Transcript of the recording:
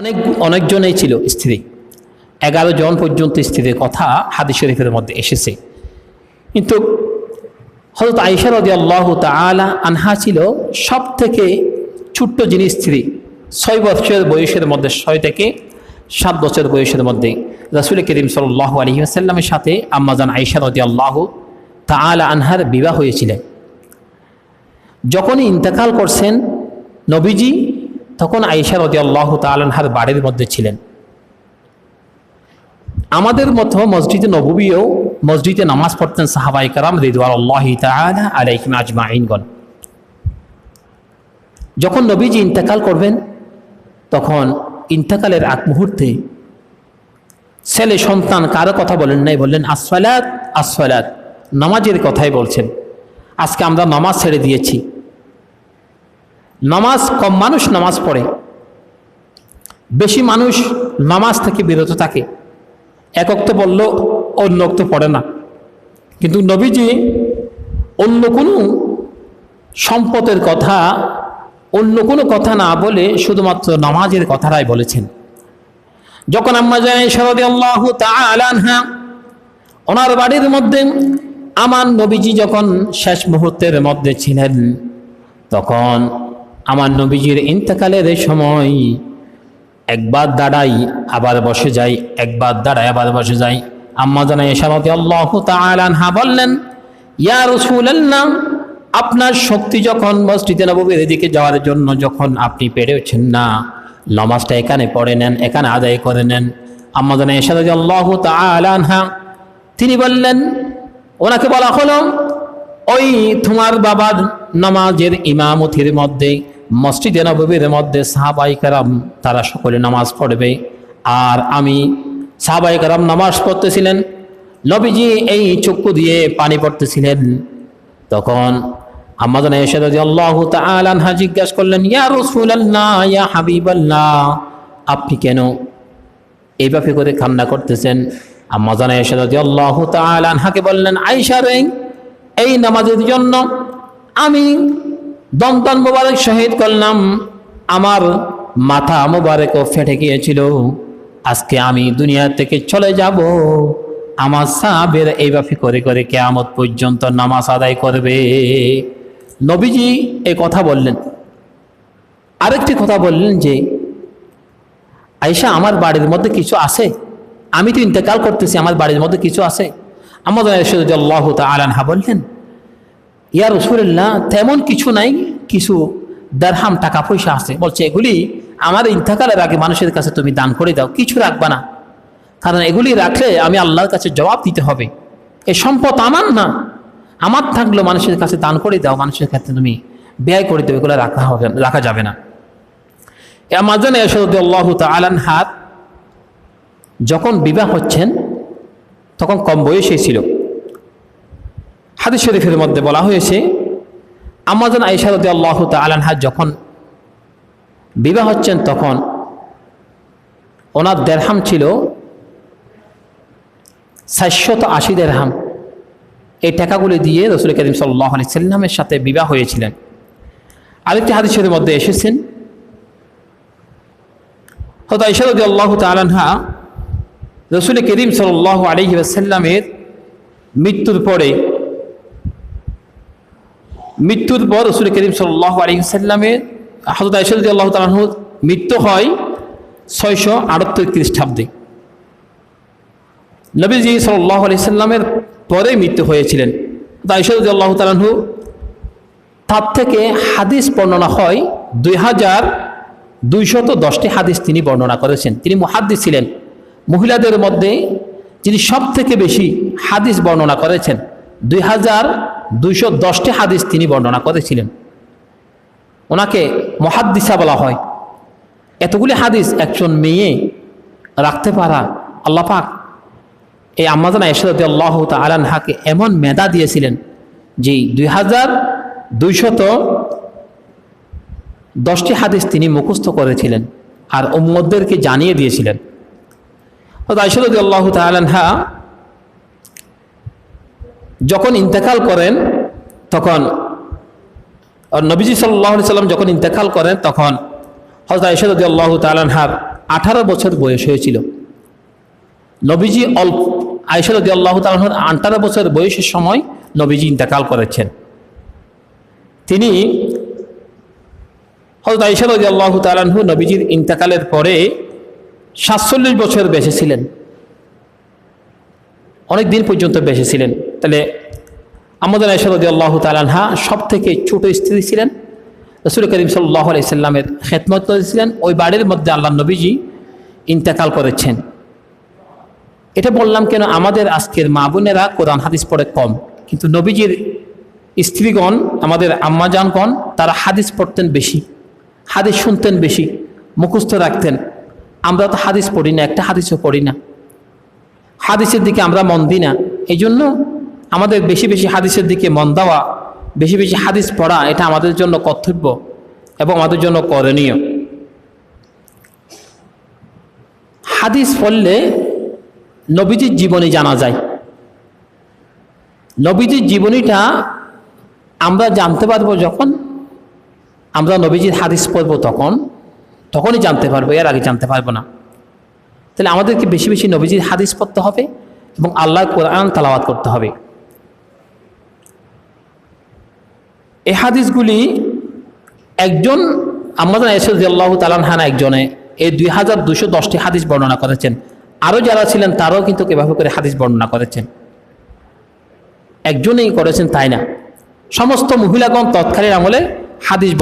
অনেক অনেকজনেই ছিল স্ত্রী। এগারো জন পর্যন্ত স্ত্রীর কথা হাদিস শরীফের মধ্যে এসেছে। কিন্তু হজরত আইসা রদি আল্লাহ তালা আনহা ছিল সব থেকে ছোট্ট যিনি স্ত্রী। ছয় বছরের বয়সের মধ্যে, ছয় থেকে সাত বছর বয়সের মধ্যে রাসুল করিম সাল্লাহ আলহিহাসাল্লামের সাথে আম্মাজান আইসা রদি আল্লাহ তালা আনহার বিবাহ হয়েছিলেন যখনই ইন্তেকাল করছেন নবীজি তখন আইসা রদি আল্লাহ তালহার বাড়ির মধ্যে ছিলেন। আমাদের মতো মসজিদে নবীও মসজিদে নামাজ পড়তেন সাহাবাই কারাম রিদওয়ার আল্লাহ যখন নবীজি ইন্তেকাল করবেন, তখন ইন্তেকালের আগ মুহূর্তে ছেলে সন্তান কারও কথা বলেন নাই, বললেন আসফালাত আসফালাত নামাজের কথাই বলছেন, আজকে আমরা নামাজ ছেড়ে দিয়েছি। নামাজ কম মানুষ নামাজ পড়ে। বেশি মানুষ নামাজ থেকে বিরত থাকে। একক বলল, অন্য তো পড়ে না। কিন্তু নবীজি অন্য কোনো সম্পদের কথা, অন্য কোনো কথা না বলে শুধুমাত্র নামাজের কথাটাই বলেছেন। যখন আম্মা যায় শরদি আল্লাহ আলানহা ওনার বাড়ির মধ্যে আমার নবীজি যখন শেষ মুহূর্তের মধ্যে ছিলেন, তখন আমার নবীজির ইন্তকালের সময় একবার দাঁড়াই, আবার বসে যাই, একবার দাঁড়াই, আবার বসে যাই। আম্মা জানাই এসারতি আল্লাহ তাআলাহা বললেন, ইয়া রাসূলুল্লাহ, আপনার শক্তি যখন মসজিদে নববীর দিকে যাওয়ার জন্য যখন আপনি পেরে পেরেছেন না, নমাজটা এখানে পড়ে নেন, এখানে আদায় করে নেন। আম্মা জানাই এসারতি আল্লাহ তাআলাহা তিনি বললেন, ওনাকে বলা হলো, ওই তোমার বাবার নামাজের ইমামতির মধ্যে মসজিদে নবীর মধ্যে সাহাবাই কারাম, তারা সকলে নামাজ পড়বে। আর আমি সাহাবাই কারাম নামাজ পড়তেছিলেন, নবীজি এই চক্ষু দিয়ে পানি পড়তেছিলেন। তখন আমাদের এসে আল্লাহ তাআলা জিজ্ঞাসা করলেন, ইয়া রাসূলুল্লাহ, ইয়া হাবিবাল্লাহ, আপনি কেন এইভাবে করে কান্না করতেছেন? আম্মা জানা এসে আল্লাহ তালাকে বললেন আইসা রে, এই নামাজের জন্য আমি দন্তন মোবারক শহীদ করলাম। আমার মাথা মোবারকও ফেটে গিয়েছিল। আজকে আমি দুনিয়া থেকে চলে যাব। আমার সাহাবের এইভাবে করে করে কেয়ামত পর্যন্ত নামাজ আদায় করবে। নবীজি এই কথা বললেন। আরেকটি কথা বললেন যে আইসা আমার বাড়ির মধ্যে কিছু আছে? আমি তো ইন্তেকাল করতেছি, আমার বাড়ির মধ্যে কিছু আছে? আমাদের আল্লাহ আলানহা বললেন ইয়া রসুল্লাহ তেমন কিছু নাই, কিছু দেড়হাম টাকা পয়সা আছে। বলছে, এগুলি আমার ইন্তেকালের আগে মানুষের কাছে তুমি দান করে দাও, কিছু রাখবা না। কারণ এগুলি রাখলে আমি আল্লাহর কাছে জবাব দিতে হবে। এই সম্পদ আমার না। আমার থাকলেও মানুষের কাছে দান করে দাও, মানুষের কাছে তুমি ব্যয় করে দেবে এগুলো রাখা হবে, রাখা যাবে না। আমাজন আল্লাহ তালানহার যখন বিবাহ হচ্ছেন, তখন কম বয়সে ছিল। হাদিস শরীফের মধ্যে বলা হয়েছে, আমাজন আইসারদি আল্লাহ তালানহা যখন বিবাহ হচ্ছেন তখন ওনার দেড়হাম ছিল চারশত আশি দেড়হাম। এই টাকাগুলি দিয়ে রসুল করিম সাল্লাহ আলি সাল্লামের সাথে বিবাহ হয়েছিলেন। আরেকটি হাদিসের মধ্যে এসেছেন হয়তো ইশারদি আল্লাহ তালানহা রসুল করিম সাল আলহি আসাল্লামের মৃত্যুর পরে মৃত্যুর পর রসুল করিম সাল্লাহ আলহি সাল্লামের হজরত ইশারদি আল্লাহ তালাহুর মৃত্যু হয় ছয়শো আটাত্তর খ্রিস্টাব্দে। নবীজি সাল্লাহ আলি সাল্লামের পরে মৃত্যু হয়েছিলেন। ইশারদি আল্লাহ তালাহু তার থেকে হাদিস বর্ণনা হয় দুই হাজার দুইশত দশটি হাদিস তিনি বর্ণনা করেছেন। তিনি মুহাদ্দিস ছিলেন। মহিলাদের মধ্যে যিনি সব থেকে বেশি হাদিস বর্ণনা করেছেন, দুই হাজার দুইশো দশটি হাদিস তিনি বর্ণনা করেছিলেন। ওনাকে মহাদ্দিসা বলা হয়। এতগুলি হাদিস একজন মেয়ে রাখতে পারা আল্লাহ পাক। এই আম্মাজানা এসরত আল্লাহ তালানহাকে এমন মেধা দিয়েছিলেন যে দুই হাজার দুইশত দশটি হাদিস তিনি মুখস্থ করেছিলেন আর উম্মদদেরকে জানিয়ে দিয়েছিলেন। আইসরদি আল্লাহ তালানহা যখন ইন্তেকাল করেন, তখন নবীজি সাল্লাহ সাল্লাম যখন ইন্তেকাল করেন, তখন হজরত আইসরদি আল্লাহ তালানহার আঠারো বছর বয়স হয়েছিল। নবীজি অল্প আয়সারদি আল্লাহ তালহর আঠারো বছর বয়সের সময় নবীজি ইন্তেকাল করেছেন। তিনি হজরত আয়সারদি আল্লাহ তালাহু নবীজির ইন্তেকালের পরে সাতচল্লিশ বছর বেঁচে ছিলেন। অনেক দিন পর্যন্ত বেঁচে ছিলেন। তাহলে আমাদের আয়সারদি আল্লাহ তালানহা সব থেকে ছোট স্ত্রী ছিলেন। রসুল করিম সাল্লাহ আলাইসাল্লামের খেদমত করেছিলেন। ওই বাড়ির মধ্যে আল্লাহ নবীজি ইন্তেকাল করেছেন। এটা বললাম কেন? আমাদের আজকের মা বোনেরা কোরআন হাদিস পড়ে কম। কিন্তু নবীজির স্ত্রীগণ, আমাদের আম্মাজানগণ, তারা হাদিস পড়তেন বেশি। হাদিস শুনতেন বেশি, মুখস্থ রাখতেন। আমরা তো হাদিস পড়ি না, একটা হাদিসও পড়ি না। হাদিসের দিকে আমরা মন দিই না। এই জন্য আমাদের বেশি বেশি হাদিসের দিকে মন দেওয়া, বেশি বেশি হাদিস পড়া, এটা আমাদের জন্য কর্তব্য এবং আমাদের জন্য করণীয়। হাদিস পড়লে নবীজির জীবনী জানা যায়। নবীজির জীবনীটা আমরা জানতে পারব যখন, আমরা নবীজির হাদিস পড়ব তখন, তখনই জানতে পারব, এর আগে জানতে পারব না। তাহলে আমাদেরকে বেশি বেশি নবীজির হাদিস পড়তে হবে এবং আল্লাহ কোরআন তালাওয়াত করতে হবে। এই হাদিসগুলি একজন আমাদের এসেদ আল্লাহ তালানহানা একজনে এই দুই হাজার দুশো দশটি হাদিস বর্ণনা করেছেন। আরও যারা ছিলেন তারাও কিন্তু এভাবে করে হাদিস বর্ণনা করেছেন। একজনেই করেছেন তাই না? সমস্ত মহিলাগণ তৎকালীন আমলে হাদিস